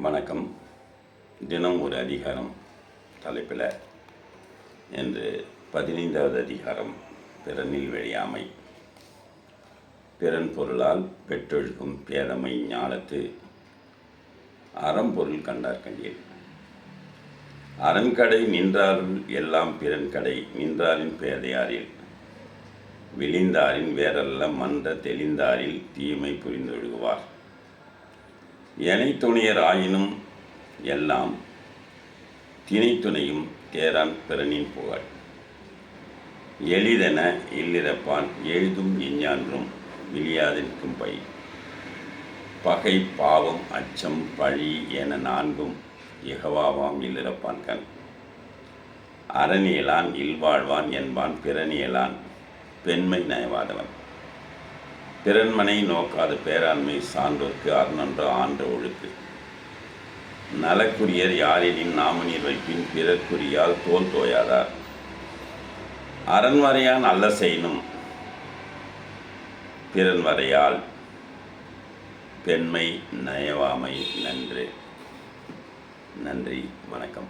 வணக்கம். தினம் ஒரு அதிகாரம் தலைப்பில் என்று பதினைந்தாவது அதிகாரம் பிறனில் வெளியாமை பிறன் பொருளால் பெற்றொழுக்கும் பேதமை ஞானத்து. அறம்பொருள் கண்டார் கண்டீர் அரண்கடை நின்றாருள் எல்லாம் பிறன் கடை நின்றாரின் பேதையாரில். விழிந்தாரின் வேறல்ல மன்ற தெளிந்தாரில் தீமை புரிந்தொழுகுவார் எனை துணியர் ஆயினும் எல்லாம் திணைத்துணையும் தேரான் பிறனின் புகழ். எளிதென இல்லிறப்பான் எழுதும் எஞ்ஞான்றும் விழியாதிருக்கும் பை. பகை பாவம் அச்சம் பழி என நான்கும் இகவாவாம் இல்லிறப்பான் கண். அறநியலான் இல்வாழ்வான் என்பான் பிறனியலான் பெண்மை நயவாதவன். பிறன்மனை நோக்காத பேராண்மை சான்றோர்க்கு அறநன்ற ஆன்ற ஒழுக்கு. நலக்குரியர் யாரெனின் நாமநீர் வைப்பின் பிறர்க்குரியால் தோல் தோயாதார். அரண்வரையான் அல்ல செய்யணும் பிறன்வரையால் பெண்மை நயவாமை நன்று. நன்றி வணக்கம்.